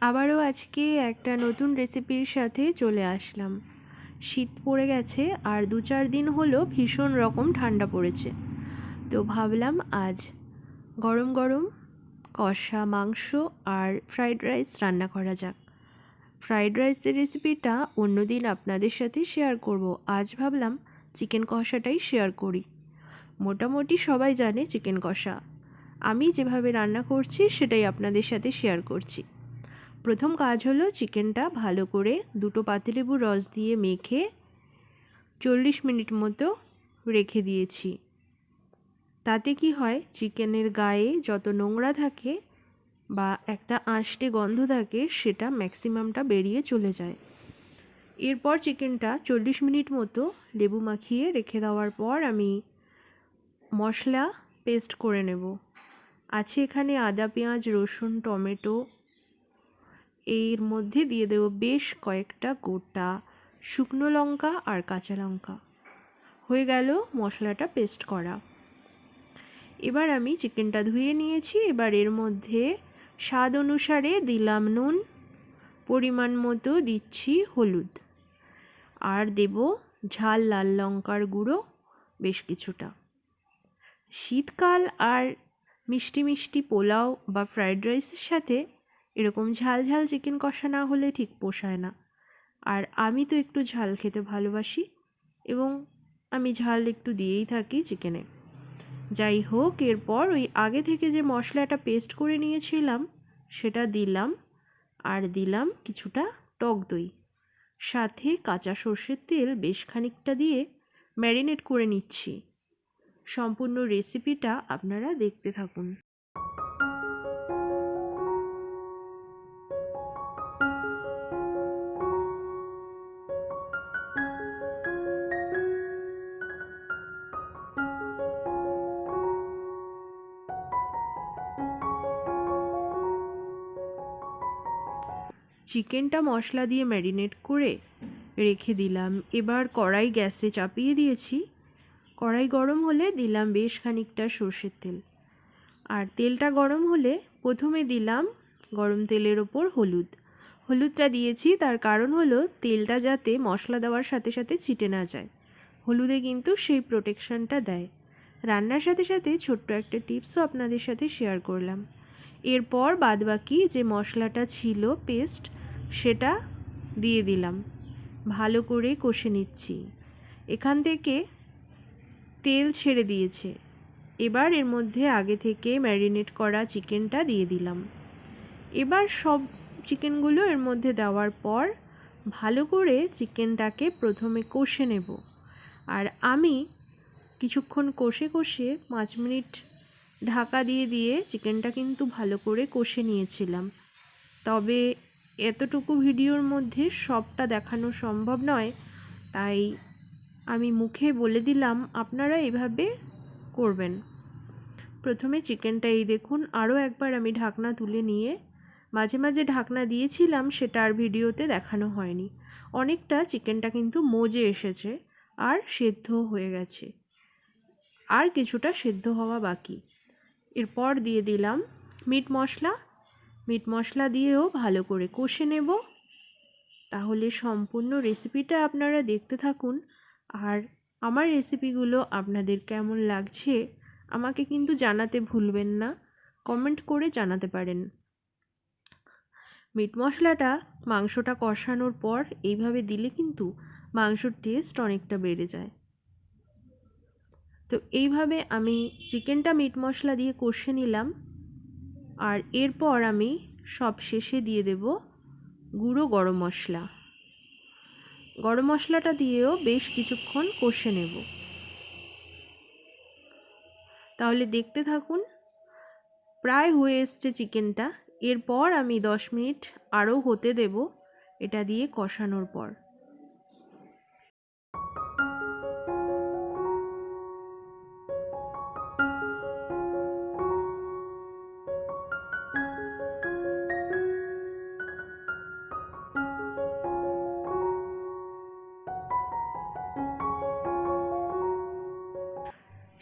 আবারও আজকে একটা নতুন রেসিপির সাথে চলে আসলাম। শীত পড়ে গেছে আর দু চার দিন হলো ভীষণ রকম ঠান্ডা পড়েছে। তো ভাবলাম আজ গরম গরম কষা মাংস আর ফ্রাইড রাইস রান্না করা যাক। ফ্রাইড রাইসের রেসিপিটা অন্যদিন আপনাদের সাথে শেয়ার করব। আজ ভাবলাম চিকেন কষাটাই শেয়ার করি। মোটামুটি সবাই জানে চিকেন কষা। আমি যেভাবে রান্না করছি সেটাই আপনাদের সাথে শেয়ার করছি। প্রথম কাজ হলো চিকেনটা ভালো করে দুটো পাতিলেবুর রস দিয়ে মেখে চল্লিশ মিনিট মতো রেখে দিয়েছি। তাতে কি হয়, চিকেনের গায়ে যত নোংরা থাকে বা একটা আঁশটে গন্ধ থাকে, সেটা ম্যাক্সিমামটা বেরিয়ে চলে যায়। এরপর চিকেনটা চল্লিশ মিনিট মতো লেবু মাখিয়ে রেখে দেওয়ার পর আমি মশলা পেস্ট করে নেব। আছে এখানে আদা, পেঁয়াজ, রসুন, টমেটো এর মধ্যে দিয়ে দেবো বেশ কয়েকটা গোটা শুকনো লঙ্কা আর কাঁচা লঙ্কা। হয়ে গেল মশলাটা পেস্ট করা। এবার আমি চিকেনটা ধুয়ে নিয়েছি। এবার এর মধ্যে স্বাদ অনুসারে দিলাম নুন, পরিমাণ মতো দিচ্ছি হলুদ। আর দেব ঝাল লাল লঙ্কার গুঁড়ো বেশ কিছুটা। শীতকাল আর মিষ্টি মিষ্টি পোলাও বা ফ্রায়েড রাইসের সাথে এরকম ঝাল ঝাল চিকেন কষা না হলে ঠিক পোষায় না। আর আমি তো একটু ঝাল খেতে ভালোবাসি এবং আমি ঝাল একটু দিয়েই থাকি চিকেনে যাই হোক, এরপর ওই আগে থেকে যে মশলাটা পেস্ট করে নিয়েছিলাম, সেটা দিলাম। আর দিলাম কিছুটা টক দই। সাথে কাঁচা সর্ষের তেল বেশ খানিকটা দিয়ে ম্যারিনেট করে নিচ্ছি। সম্পূর্ণ রেসিপিটা আপনারা দেখতে থাকুন। চিকেনটা মশলা দিয়ে ম্যারিনেট করে রেখে দিলাম। এবার কড়াই গ্যাসে চাপিয়ে দিয়েছি। কড়াই গরম হলে দিলাম বেশ খানিকটা সর্ষের তেল। আর তেলটা গরম হলে প্রথমে দিলাম গরম তেলের ওপর হলুদ। হলুদটা দিয়েছি, তার কারণ হলো তেলটা যাতে মশলা দেওয়ার সাথে সাথে ছিটে না যায়। হলুদে কিন্তু সেই প্রোটেকশনটা দেয়। রান্নার সাথে সাথে ছোট্ট একটা টিপসও আপনাদের সাথে শেয়ার করলাম। এরপর বাদবাকি যে মশলাটা ছিল, পেস্ট সেটা দিয়ে দিলাম। ভালো করে কষে নিচ্ছি। এখান থেকে তেল ছেড়ে দিয়েছে। এবার এর মধ্যে আগে থেকে ম্যারিনেট করা চিকেনটা দিয়ে দিলাম। এবার সব চিকেনগুলো এর মধ্যে দেওয়ার পর ভালো করে চিকেনটাকে প্রথমে কষে নেব। আর আমি কিছুক্ষণ কষে কষে পাঁচ মিনিট ঢাকা দিয়ে দিয়ে চিকেনটা কিন্তু ভালো করে কষে নিয়েছিলাম। তবে এতটুকু ভিডিওর মধ্যে সবটা দেখানো সম্ভব নয়, তাই আমি মুখে বলে দিলাম আপনারা এভাবে করবেন। প্রথমে চিকেনটা এই দেখুন, আরও একবার আমি ঢাকনা তুলে নিয়ে মাঝে মাঝে ঢাকনা দিয়েছিলাম, সেটা আর ভিডিওতে দেখানো হয়নি। অনেকটা চিকেনটা কিন্তু মজে এসেছে আর সেদ্ধ হয়ে গেছে। আর কিছুটা সেদ্ধ হওয়া বাকি। এরপর দিয়ে দিলাম মিট মশলা মিট মশলা দিয়েও ভালো করে কষে নেব। তাহলে সম্পূর্ণ রেসিপিটা আপনারা দেখতে থাকুন। আর আমার রেসিপিগুলো আপনাদের কেমন লাগছে, আমাকে কিন্তু জানাতে ভুলবেন না। কমেন্ট করে জানাতে পারেন। মিট মশলাটা মাংসটা কষানোর পর এইভাবে দিলে কিন্তু মাংসর টেস্ট অনেকটা বেড়ে যায়। তো এইভাবে আমি চিকেনটা মিট মশলা দিয়ে কষে নিলাম। আর এরপর আমি সব শেষে দিয়ে দেব গুঁড়ো গরম মশলা। গরম মশলাটা দিয়েও বেশ কিছুক্ষণ কষে নেব। তাহলে দেখতে থাকুন, প্রায় হয়ে এসছে চিকেনটা। এরপর আমি দশ মিনিট আরও হতে দেব এটা দিয়ে কষানোর পর।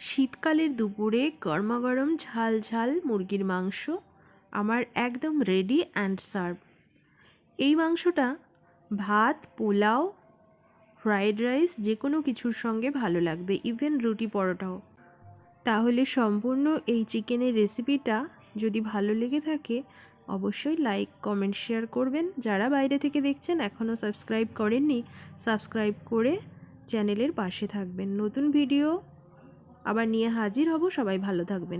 শীতকালের দুপুরে গরমাগরম ঝাল ঝাল মুরগির মাংস আমার একদম রেডি অ্যান্ড সার্ভ এই মাংসটা ভাত, পোলাও ফ্রায়েড রাইস যে কোনো কিছুর সঙ্গে ভালো লাগবে ইভেন রুটি পরোটাও। তাহলে সম্পূর্ণ এই চিকেনের রেসিপিটা যদি ভালো লেগে থাকে, অবশ্যই লাইক কমেন্ট শেয়ার করবেন। যারা বাইরে থেকে দেখছেন এখনও সাবস্ক্রাইব করেননি সাবস্ক্রাইব করে চ্যানেলের পাশে থাকবেন। নতুন ভিডিও আবার নিয়ে হাজির হব সবাই ভালো থাকবেন।